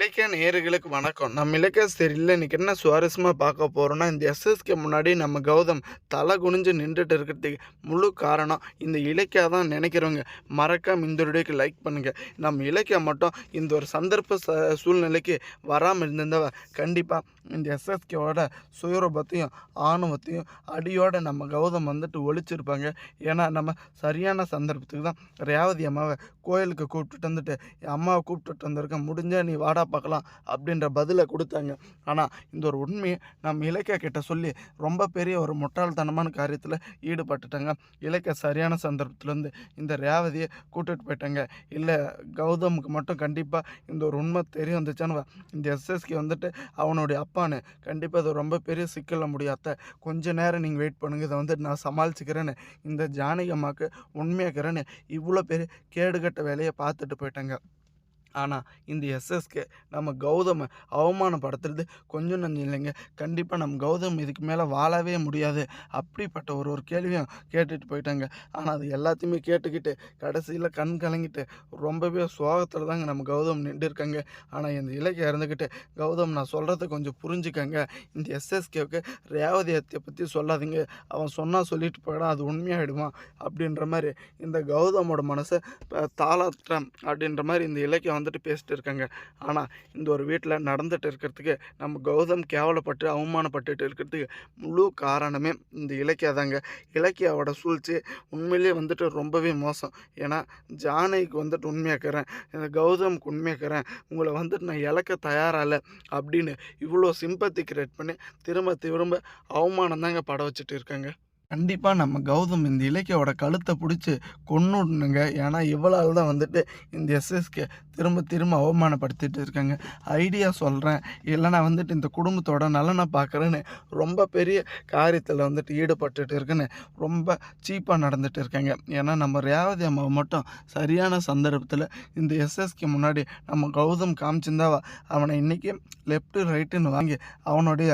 இலக்கிய நேர்களுக்கு வணக்கம். நம்ம இலக்கிய சரியில் இன்றைக்கி என்ன சுவாரஸ்யமாக பார்க்க போகிறோம்னா இந்த எஸ்எஸ்கே முன்னாடி நம்ம கௌதம் தலை குனிஞ்சு நின்றுட்டு இருக்கிறதுக்கு முழு காரணம் இந்த இலக்கியா தான் நினைக்கிறவங்க. மறக்காம இந்த வீடியோக்கு லைக் பண்ணுங்கள் நம்ம இலக்கியா மட்டும் இந்த ஒரு சந்தர்ப்ப ச சூழ்நிலைக்கு வராமல் இருந்திருந்தவ கண்டிப்பாக இந்த எஸ்எஸ்கேவோட சுயரூபத்தையும் ஆணவத்தையும் அடியோட நம்ம கௌதம் வந்துட்டு ஒழிச்சிருப்பாங்க. ஏன்னா நம்ம சரியான சந்தர்ப்பத்துக்கு தான் ரேவதி அம்மாவை கோயிலுக்கு கூப்பிட்டுட்டு வந்துட்டு என் அம்மாவை கூப்பிட்டுட்டு வந்திருக்கேன் முடிஞ்சால் நீ வாடா பார்க்கலாம் அப்படின்ற பதிலை கொடுத்தாங்க. ஆனால் இந்த ஒரு உண்மையை நம்ம இலக்கிய கிட்ட சொல்லி ரொம்ப பெரிய ஒரு முட்டாள்தனமான காரியத்தில் ஈடுபட்டுட்டாங்க. இலக்கிய சரியான சந்தர்ப்பத்திலேருந்து இந்த ரேவதியை கூட்டிகிட்டு போயிட்டாங்க. இல்லை கௌதமுக்கு மட்டும் கண்டிப்பாக இந்த ஒரு உண்மை தெரிய வந்துச்சான்னு இந்த எஸ்எஸ்கே வந்துட்டு அவனுடைய அப்பான்னு கண்டிப்பாக அது ரொம்ப பெரிய சிக்கலில் முடியாத கொஞ்ச நேரம் நீங்கள் வெயிட் பண்ணுங்க இதை வந்துட்டு நான் சமாளிச்சுக்கிறேன்னு இந்த ஜானகி அம்மாவுக்கு உண்மையாக்கிறேன்னு இவ்வளோ பெரிய கேடுகட்ட வேலையை பார்த்துட்டு போயிட்டாங்க. ஆனால் இந்த எஸ்எஸ்கே நம்ம கௌதமை அவமானப்படுத்துறது கொஞ்சம் நஞ்சம் இல்லைங்க. கண்டிப்பாக நம்ம கௌதம் இதுக்கு மேலே வாழவே முடியாது. அப்படிப்பட்ட ஒரு ஒரு கேள்வியும் கேட்டுட்டு போயிட்டாங்க. ஆனால் அது எல்லாத்தையுமே கேட்டுக்கிட்டு கடைசியில் கண் கலங்கிட்டு ரொம்பவே சோகத்தில் தாங்க நம்ம கௌதம் நின்று இருக்காங்க ஆனால் இந்த இலக்கியம் இருந்துக்கிட்டு கௌதம் நான் சொல்கிறத கொஞ்சம் புரிஞ்சுக்கங்க. இந்த எஸ்எஸ்கேவுக்கு ரேவதியத்தை பற்றி சொல்லாதீங்க. அவன் சொன்னால் சொல்லிட்டு போயிடா அது உண்மையாகிடுமா அப்படின்ற மாதிரி இந்த கௌதமோட மனசை ப- அப்படின்ற மாதிரி இந்த இலக்கியம் வந்துட்டு பேசிட்டு இருக்காங்க. ஆனால் இந்த ஒரு வீட்டில் நடந்துட்டு இருக்கிறதுக்கு நம்ம கௌதம் கேவலப்பட்டு அவமானப்பட்டுட்டு இருக்கிறதுக்கு முழு காரணமே இந்த இலக்கியா தாங்க. இலக்கியாவோட சூழ்ச்சி உண்மையிலேயே வந்துட்டு ரொம்பவே மோசம். ஏன்னா ஜானகிக்கு வந்துட்டு உண்மையாக்கிறேன் இந்த கௌதமுக்கு உண்மையாக்கிறேன் உங்களை வந்துட்டு நான் இழக்க தயாராகல அப்படின்னு இவ்வளோ சிம்பத்தி கிரியேட் பண்ணி திரும்ப திரும்ப அவமானம் தாங்க பட வச்சுட்டு இருக்காங்க. கண்டிப்பாக நம்ம கௌதம் இந்த இலக்கியோட கழுத்தை பிடிச்சி கொன்னுடணுங்க. ஏன்னா இவளால் தான் வந்துட்டு இந்த எஸ்எஸ்கே திரும்ப திரும்ப அவமானப்படுத்திட்டு இருக்காங்க. ஐடியா சொல்கிறேன் இல்லைனா வந்துட்டு இந்த குடும்பத்தோட நலனை பார்க்குறேன்னு ரொம்ப பெரிய காரியத்தில் வந்துட்டு ஈடுபட்டுட்டு இருக்குன்னு ரொம்ப சீப்பாக நடந்துட்டு இருக்காங்க. ஏன்னா நம்ம ரேவதி அம்மாவை மட்டும் சரியான சந்தர்ப்பத்தில் இந்த எஸ்எஸ்கே முன்னாடி நம்ம கௌதம் காமிச்சிருந்தாவா அவனை இன்றைக்கி லெஃப்ட்டு ரைட்டுன்னு வாங்கி அவனுடைய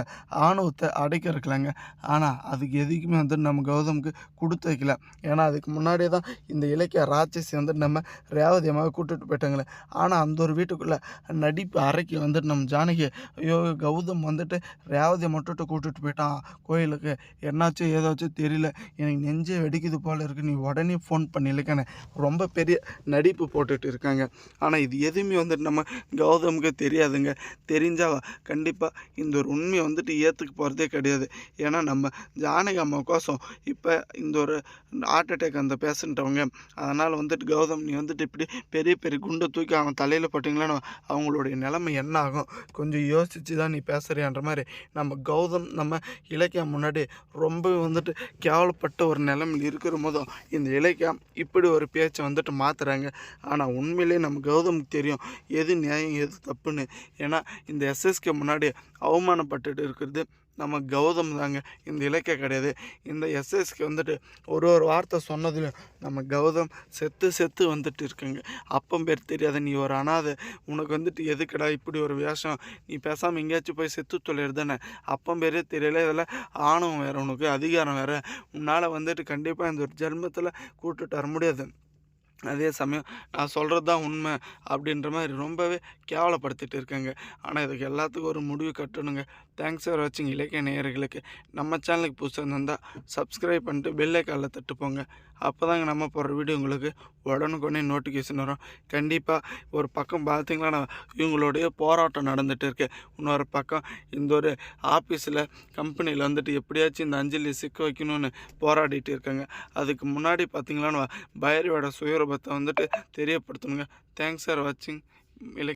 ஆணவத்தை அடைக்க இருக்கலாங்க ஆனால் அதுக்கு எதுக்குமே வந்துட்டு நம்ம கௌதமுக்கு கொடுத்து வைக்கல. ஏன்னா அதுக்கு முன்னாடியே தான் இந்த இலக்கிய ராட்சசி வந்துட்டு நம்ம ரேவதி அம்மாவை போயிட்டாங்களே. ஆனால் அந்த ஒரு வீட்டுக்குள்ளே நடிப்பு அறைக்கு வந்துட்டு நம்ம ஜானகி ஐயோ கௌதம் வந்துட்டு ரேவதியை மட்டும் கூப்பிட்டுட்டு போயிட்டான். கோயிலுக்கு என்னாச்சும் ஏதாச்சும் தெரியல. எனக்கு நெஞ்சே வெடிக்குது போல இருக்கு. நீ உடனே ஃபோன் பண்ணியிருக்கானே ரொம்ப பெரிய நடிப்பு போட்டுட்டு இருக்காங்க. ஆனால் இது எதுவுமே வந்துட்டு நம்ம கௌதமுக்கு தெரியாதுங்க. தெரிஞ்சால் கண்டிப்பாக இந்த ஒரு உண்மையை வந்துட்டு ஏற்றுக்கு போகிறதே கிடையாது. ஏன்னா நம்ம ஜானகி அம்மா கோசம் இப்போ இந்த ஒரு ஹார்ட் அட்டாக் அந்த பேஷண்ட்டவங்க அதனால் வந்துட்டு கௌதம் நீ வந்துட்டு இப்படி பெரிய பெரிய குண்டை தூக்கி அவன் தலையில் போட்டிங்களான்னு அவங்களுடைய நிலைமை என்ன ஆகும்? கொஞ்சம் யோசித்து தான் நீ பேசுறியான்ற மாதிரி நம்ம கௌதம் நம்ம இலக்கியம் முன்னாடி ரொம்ப வந்துட்டு கேவலப்பட்ட ஒரு நிலைமையில் இருக்கிற போதும் இந்த இலக்கியம் இப்படி ஒரு பேச்சை வந்துட்டு மாற்றுறாங்க ஆனால் உண்மையிலே நம்ம கௌதமுக்கு தெரியும் எது நியாயம் எது தப்புன்னு. ஏன்னா இந்த எஸ்எஸ்கே முன்னாடி அவமானப்பட்டுட்டு இருக்கிறது நம்ம கௌதம் தாங்க. இந்த இலக்கிய கிடையாது. இந்த எஸ்எஸ்கே வந்துட்டு ஒரு ஒரு வார்த்தை சொன்னதிலும் நம்ம கௌதம் செத்து செத்து வந்துட்டு இருக்குங்க. அப்பம் பேர் தெரியாத நீ ஒரு அனாதை. உனக்கு வந்துட்டு எதுக்குடா இப்படி ஒரு வேஷம்? நீ பேசாமல் எங்கேயாச்சும் போய் செத்து தொலைறது தானே? அப்பம் பேரே தெரியல. இதில் ஆணவம் வேறு உனக்கு அதிகாரம் வேறு. உன்னால் வந்துட்டு கண்டிப்பாக இந்த ஒரு ஜென்மத்தில் கூட்டுட்டு வர முடியாது. அதே சமயம் நான் சொல்கிறது தான் உண்மை அப்படின்ற மாதிரி ரொம்பவே கேவலப்படுத்திட்டு இருக்காங்க. ஆனால் இதுக்கு எல்லாத்துக்கும் ஒரு முடிவு கட்டணுங்க. தேங்க்ஸ் ஃபார் வாட்சிங் இலக்கிய நேயர்களுக்கு. நம்ம சேனலுக்கு புதுசாக இருந்தால் சப்ஸ்கிரைப் பண்ணிட்டு பெல்லை காலில் தட்டுப்போங்க அப்போ தாங்க நம்ம போடுற வீடியோ உங்களுக்கு உடனுக்குடனே நோட்டிஃபிகேஷன் வரும். கண்டிப்பாக ஒரு பக்கம் பார்த்தீங்கன்னா இவங்களுடைய போராட்டம் நடந்துகிட்டு இருக்கு. இன்னொரு பக்கம் இந்த ஒரு ஆஃபீஸில் கம்பெனியில் வந்துட்டு எப்படியாச்சும் இந்த அஞ்சலி சிக்க வைக்கணும்னு போராடிட்டு இருக்காங்க. அதுக்கு முன்னாடி பார்த்தீங்கன்னா பைரவியோட சுயரூபத்தை வந்துட்டு தெரியப்படுத்தணுங்க. தேங்க்ஸ் ஃபார் வாட்சிங் இல்லை